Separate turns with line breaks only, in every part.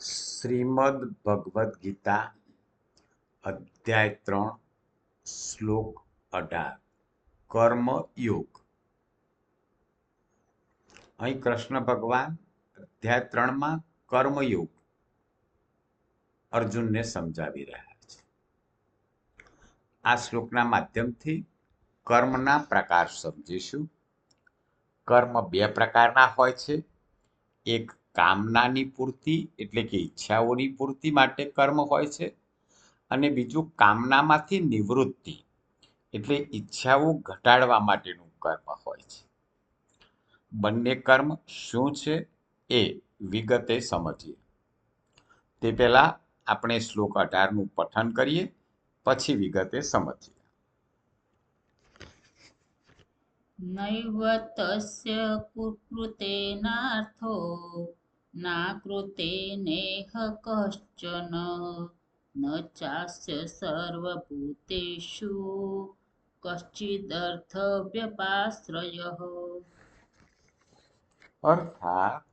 શ્રીમદ ભગવદ્ ગીતા, અધ્યાય ત્રણ, શ્લોક અઢાર, કર્મ યોગ. અહીં કૃષ્ણ ભગવાન અધ્યાય ત્રણમાં કર્મયોગ અર્જુનને સમજાવી રહ્યા છે. આ શ્લોકના માધ્યમથી કર્મના પ્રકાર સમજીશું. કર્મ બે પ્રકારના હોય છે. એક કામનાની પૂર્તિ એટલે કે ઈચ્છાઓની પૂર્તિ માટે કર્મ હોય છે અને બીજું કામનામાંથી નિવૃત્તિ એટલે ઈચ્છાઓ ઘટાડવા માટેનું કર્મ હોય છે. બંને કર્મ શું છે એ વિગતે સમજીએ. તે પહેલાં આપણે શ્લોક અઢારનું પઠન કરીએ, પછી વિગતે સમજીએ.
નૈવ તસ્ય કુકૃતેનાર્થો નાકૃતે નેહ न ન ચાસ્ય સર્વભૂતેષુ કશ્ચિદર્થ વ્યપાશ્રય
અર્થાત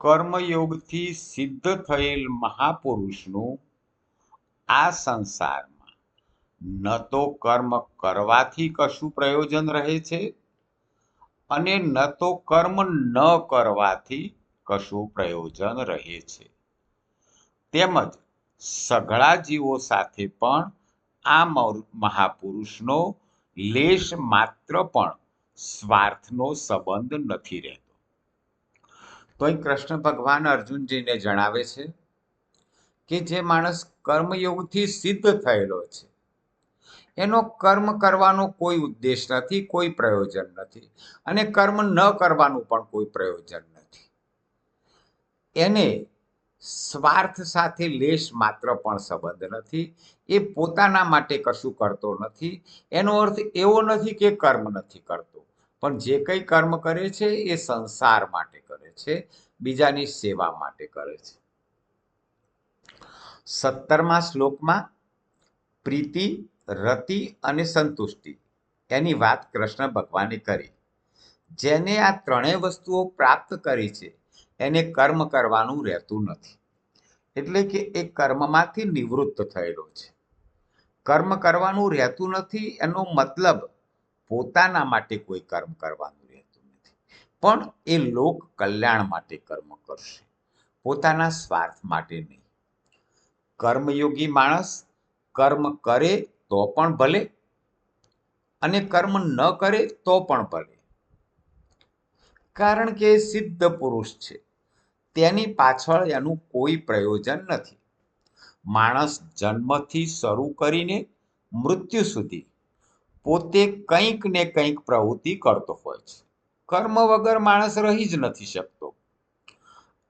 કર્મયોગથી સિદ્ધ થયેલ મહાપુરુષનું આ સંસારમાં ન તો કર્મ કરવાથી કશું પ્રયોજન રહે છે અને ન તો કર્મ ન કરવાથી કશું પ્રયોજન રહે છે. તેમજ સઘળા જીવો સાથે પણ આ મહાપુરુષનો લેશ માત્ર પણ સ્વાર્થનો સંબંધ નથી રહેતો. તો અહીં કૃષ્ણ ભગવાન અર્જુનજીને જણાવે છે કે જે માણસ કર્મયોગથી સિદ્ધ થયેલો છે, એનો કર્મ કરવાનો કોઈ ઉદ્દેશ નથી, કોઈ પ્રયોજન નથી અને કર્મ ન કરવાનું પણ કોઈ પ્રયોજન એને સ્વાર્થ સાથે લેશ માત્ર પણ સંબંધ નથી, એ પોતાના માટે કશું કરતો નથી. એનો અર્થ એવો નથી કે કર્મ નથી કરતો, પણ જે કંઈ કર્મ કરે છે એ સંસાર માટે કરે છે, બીજાની સેવા માટે કરે છે. સત્તરમા શ્લોકમાં પ્રીતિ, રતિ અને સંતુષ્ટિ, એની વાત કૃષ્ણ ભગવાને કરી. જેને આ ત્રણેય વસ્તુઓ પ્રાપ્ત કરી છે એને કર્મ કરવાનું રહેતું નથી. એટલે કે એ કર્મમાંથી નિવૃત્ત થયેલો છે. કર્મ કરવાનું રહેતું નથી, એનો મતલબ પોતાના માટે કોઈ કર્મ કરવાનું રહેતું નથી. પણ એ લોક કલ્યાણ માટે કર્મ કરશે. પોતાના સ્વાર્થ માટે નહીં. કર્મયોગી માણસ કર્મ કરે તો પણ ભલે, અને કર્મ ન કરે તો પણ ભલે. કારણ કે સિદ્ધ પુરુષ છે. તેની પાછળ એનું કોઈ પ્રયોજન નથી. માણસ જન્મથી શરૂ કરીને મૃત્યુ સુધી પોતે કંઈક ને કંઈક પ્રવૃત્તિ કરતો હોય છે. કર્મ વગર માણસ રહી જ નથી શકતો.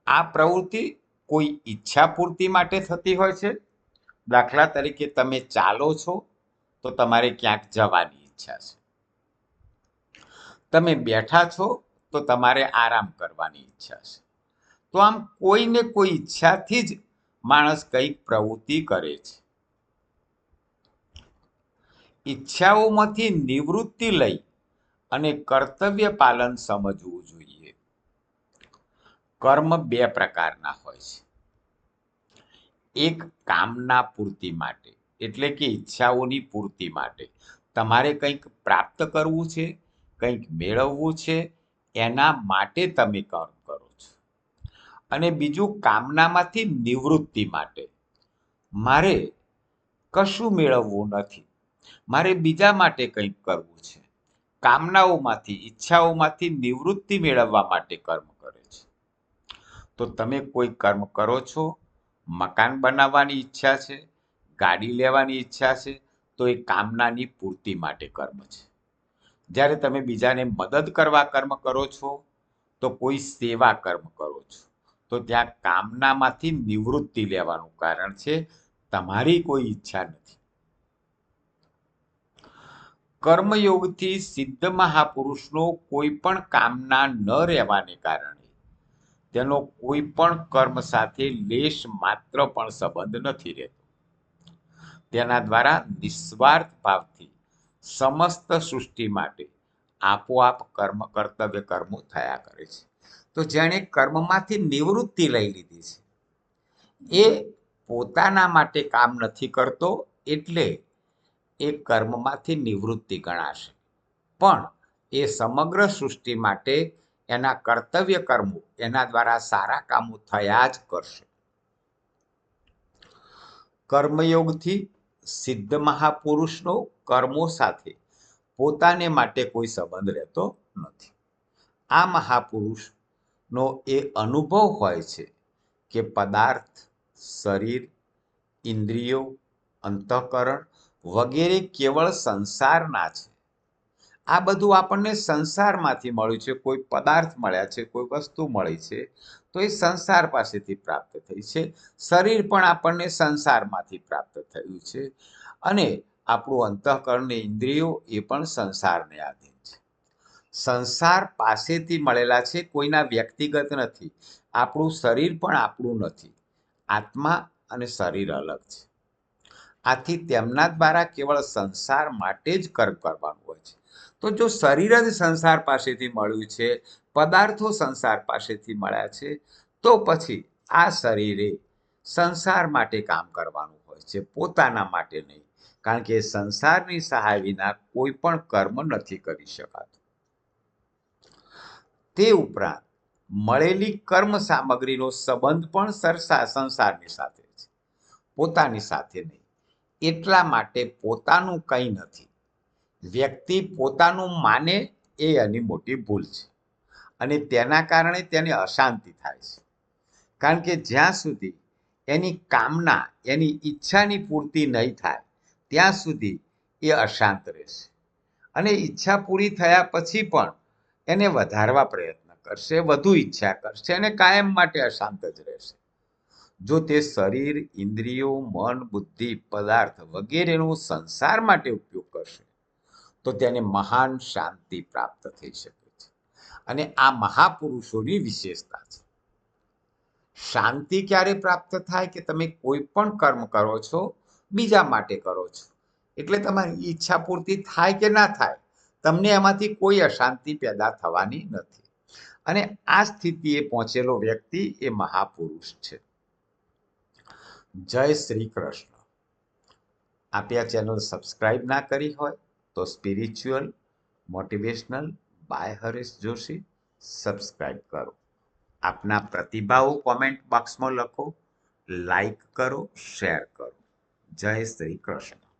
આ પ્રવૃત્તિ કોઈ ઈચ્છા પૂર્તિ માટે થતી હોય છે? દાખલા તરીકે તમે ચાલો છો તો તમારે ક્યાંક જવાની ઈચ્છા છે. તમે બેઠા છો તો તમારે આરામ કરવાની ઈચ્છા છે. તો આમ કોઈને કોઈ ઈચ્છાથી જ માણસ કંઈક પ્રવૃત્તિ કરે છે. ઈચ્છાઓમાંથી નિવૃત્તિ લઈ અને કર્તવ્ય પાલન સમજવું જોઈએ. કર્મ બે પ્રકારના હોય છે. એક કામના પૂર્તિ માટે, એટલે કે ઈચ્છાઓની પૂર્તિ માટે. તમારે કંઈક પ્રાપ્ત કરવું છે, કંઈક મેળવવું છે, એના માટે તમે કરો અને બીજું કામનામાંથી નિવૃત્તિ માટે. મારે કશું મેળવવું નથી. મારે બીજા માટે કંઈક કરવું છે. કામનાઓમાંથી, ઈચ્છાઓમાંથી નિવૃત્તિ મેળવવા માટે કર્મ કરે છે. તો તમે કોઈ કર્મ કરો છો? મકાન બનાવવાની ઈચ્છા છે? ગાડી લેવાની ઈચ્છા છે? તો એ કામનાની પૂર્તિ માટે કર્મ છે. જ્યારે તમે બીજાને મદદ કરવા કર્મ કરો છો, તો કોઈ સેવા કર્મ કરો છો. તો ત્યાં કામનામાંથી નિવૃત્તિ લેવાનું કારણ છે. તમારી કોઈ ઈચ્છા નથી. કર્મયોગથી સિદ્ધ મહાપુરુષનો કોઈ પણ કામના ન રહેવાને કારણે તેનો કોઈ પણ કર્મ સાથે લેશ માત્ર પણ સંબંધ નથી રહેતો. તેના દ્વારા નિસ્વાર્થ ભાવથી સમસ્ત સૃષ્ટિ માટે આપોઆપ કર્મ, કર્તવ્ય કર્મો થયા કરે છે. તો જેણે કર્મમાંથી નિવૃત્તિ લઈ લીધી છે. એ પોતાના માટે કામ નથી કરતો, એટલે એ કર્મમાંથી નિવૃત્તિ ગણાશે. પણ એ સમગ્ર સૃષ્ટિ માટે એના કર્તવ્ય કર્મો એના દ્વારા સારા કામો થયા જ કરશે. કર્મયોગથી સિદ્ધ મહાપુરુષનો કર્મો સાથે પોતાને માટે કોઈ સંબંધ રહેતો નથી. આ મહાપુરુષનો એ અનુભવ હોય છે કે પદાર્થ, શરીર, ઇન્દ્રિયો, અંતઃકરણ વગેરે કેવળ સંસારના છે. આ બધું આપણને સંસારમાંથી મળ્યું છે, કોઈ પદાર્થ મળ્યા છે, કોઈ વસ્તુ મળી છે, તો એ સંસાર પાસેથી પ્રાપ્ત થઈ છે. શરીર પણ આપણને સંસારમાંથી પ્રાપ્ત થયું છે અને આપણું અંતઃકરણ ને ઇન્દ્રિયો એ પણ સંસારને આધીન સંસાર પાસેથી મળેલા છે કોઈના વ્યક્તિગત નથી. આપણું શરીર પણ આપણું નથી. આત્મા અને શરીર અલગ છે. આથી તેમના દ્વારા કેવળ સંસાર માટે જ કર્મ કરવાનું હોય છે. તો જો શરીર જ સંસાર પાસેથી મળ્યું છે, પદાર્થો સંસાર પાસેથી મળ્યા છે, તો પછી આ શરીરે સંસાર માટે કામ કરવાનું હોય છે, પોતાના માટે નહીં. કારણ કે સંસારની સહાય વિના કોઈ પણ કર્મ નથી કરી શકાતું. તે ઉપરાંત મળેલી કર્મ સામગ્રીનો સંબંધ પણ સરસા, સંસારની સાથે છે. પોતાની સાથે નહીં. એટલા માટે પોતાનું કંઈ નથી. વ્યક્તિ પોતાનું માને એ એની મોટી ભૂલ છે. અને તેના કારણે તેને અશાંતિ થાય છે. કારણ કે જ્યાં સુધી એની કામના, એની ઈચ્છાની પૂર્તિ નહીં થાય, ત્યાં સુધી એ અશાંત રહેશે. અને ઈચ્છા પૂરી થયા પછી પણ એને વધારવા પ્રયત્ન કરશે, વધુ ઈચ્છા કરશે અને કાયમ માટે અશાંત જ રહેશે. જો તે શરીર, ઇન્દ્રિયો, મન, બુદ્ધિ, પદાર્થ વગેરેનો સંસાર માટે ઉપયોગ કરશે, તો તેને મહાન શાંતિ પ્રાપ્ત થઈ શકે છે. અને આ મહાપુરુષોની વિશેષતા છે. શાંતિ ક્યારે પ્રાપ્ત થાય કે તમે કોઈ પણ કર્મ કરો છો, બીજા માટે કરો છો? એટલે તમારી ઈચ્છા પૂર્તિ થાય કે ના થાય? તમને એમાંથી કોઈ અશાંતિ પેદા થવાની નથી. અને આ સ્થિતિએ પહોંચેલો વ્યક્તિ એ મહાપુરુષ છે. જય શ્રી કૃષ્ણ. આપે આ ચેનલ સબસ્ક્રાઇબ ના કરી હોય તો spiritual, motivational, by Haresh Joshi subscribe કરો. આપના પ્રતિભાવો કોમેન્ટ બોક્સમાં લખો લાઈક કરો, શેર કરો. જય શ્રી કૃષ્ણ.